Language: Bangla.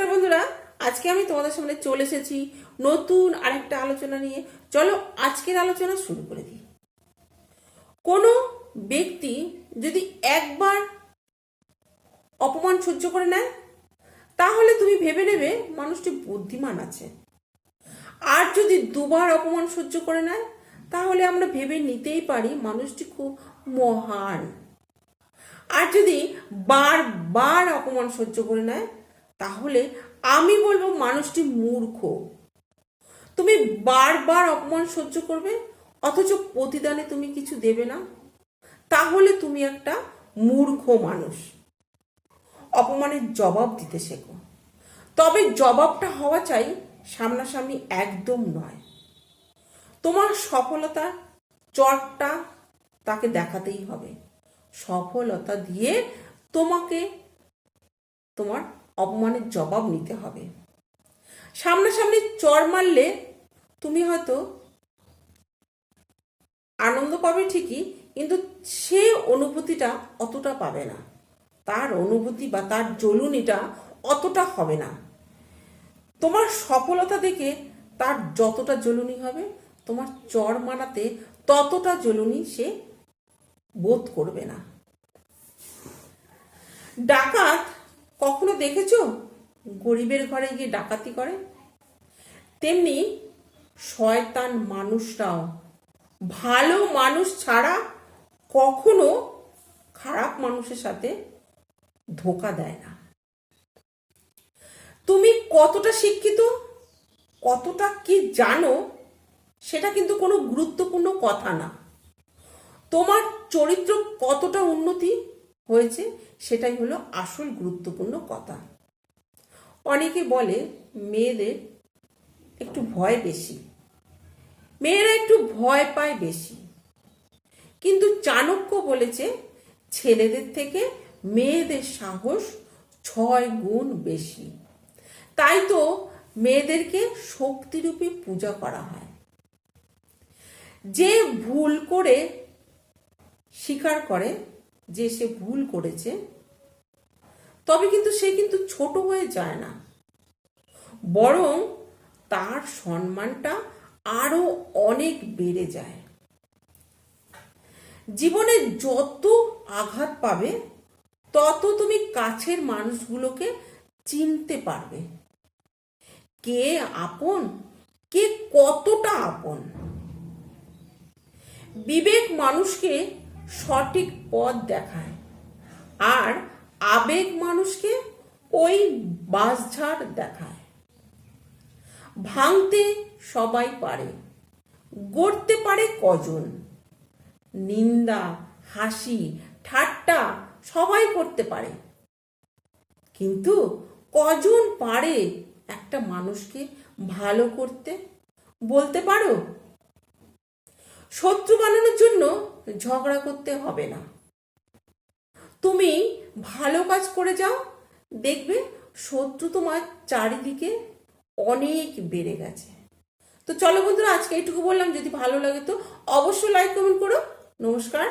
নমস্কার বন্ধুরা, আজকে আমি তোমাদের সামনে চলে এসেছি নতুন আরেকটা আলোচনা নিয়ে। চলো আজকের আলোচনা শুরু করে দিই। কোনো ব্যক্তি যদি একবার অপমান সহ্য করে নেয়, তাহলে তুমি ভেবে নেবে মানুষটি বুদ্ধিমান আছে। আর যদি দুবার অপমান সহ্য করে নেয়, তাহলে আমরা ভেবে নিতেই পারি মানুষটি খুব মহান। আর যদি বারবার অপমান সহ্য করে নেয় তাহলে আমি বলব মানুষটি মূর্খ। তুমি বারবার অপমান সহ্য করবে, অথচ প্রতিদানে তুমি কিছু দেবে না। তাহলে তুমি একটা মূর্খ মানুষ। অপমানের জবাব দিতে শেখো। তবে জবাবটা হওয়া চাই সামনাসামনি একদম নয়। তোমার সফলতা চটটা তাকে দেখাতেই হবে। সফলতা দিয়ে তোমাকে তোমার অপমানের জবাব নিতে হবে। সামনাসামনি চর মারলে তুমি হয়তো আনন্দ পাবে ঠিকই, কিন্তু সে অনুভূতিটা অতটা পাবে না। তার অনুভূতি বা তার জ্বলুনিটা অতটা হবে না। তোমার সফলতা দেখে তার যতটা জ্বলুনি হবে, তোমার চর মারাতে ততটা জ্বলুনি সে বোধ করবে না। ডাকাত কখনো দেখেছ? গরিবের ঘরে গিয়ে ডাকাতি করে? তেমনি শয়তান মানুষরাও। ভালো মানুষ ছাড়া কখনো খারাপ মানুষের সাথে ধোকা দেয় না। তুমি কতটা শিক্ষিত, কতটা কি জানো, সেটা কিন্তু কোনো গুরুত্বপূর্ণ কথা না। তোমার চরিত্র কতটা উন্নতি হয়েছে, সেটাই হলো আসল গুরুত্বপূর্ণ কথা। অনেকে বলে মেয়েদের একটু ভয় বেশি। মেয়েরা একটু ভয় পায় বেশি। কিন্তু চাণক্য বলেছে, ছেলেদের থেকে মেয়েদের সাহস ছয় গুণ বেশি। তাই তো মেয়েদেরকে শক্তিরূপে পূজা করা হয়। যে ভুল করে স্বীকার করে যে সে ভুল করেছে, তবে কিন্তু সে কিন্তু ছোট হয়ে যায় না। বরং তার সম্মানটা আরও অনেক বেড়ে যায়। জীবনে যত আঘাত পাবে, তত তুমি কাছের মানুষগুলোকে চিনতে পারবে। কে আপন, কে কতটা আপন। বিবেক মানুষকে সঠিক পথ দেখায়। আর আবেগ মানুষকে ওই বাসঝাড় দেখায়। ভাঙতে সবাই পারে, গড়তে পারে কজন। নিন্দা, হাসি, ঠাট্টা সবাই করতে পারে। কিন্তু কজন পারে একটা মানুষকে ভালো করতে? বলতে পারো? শত্রু বানানোর জন্য ঝগড়া করতে হবে না। তুমি ভালো কাজ করে যাও, দেখবে শত্রু তোমার চারিদিকে অনেক বেড়ে গেছে। তো চলো বন্ধুরা, আজকে এইটুকু বললাম। যদি ভালো লাগে তো অবশ্যই লাইক কমেন্ট করো। নমস্কার।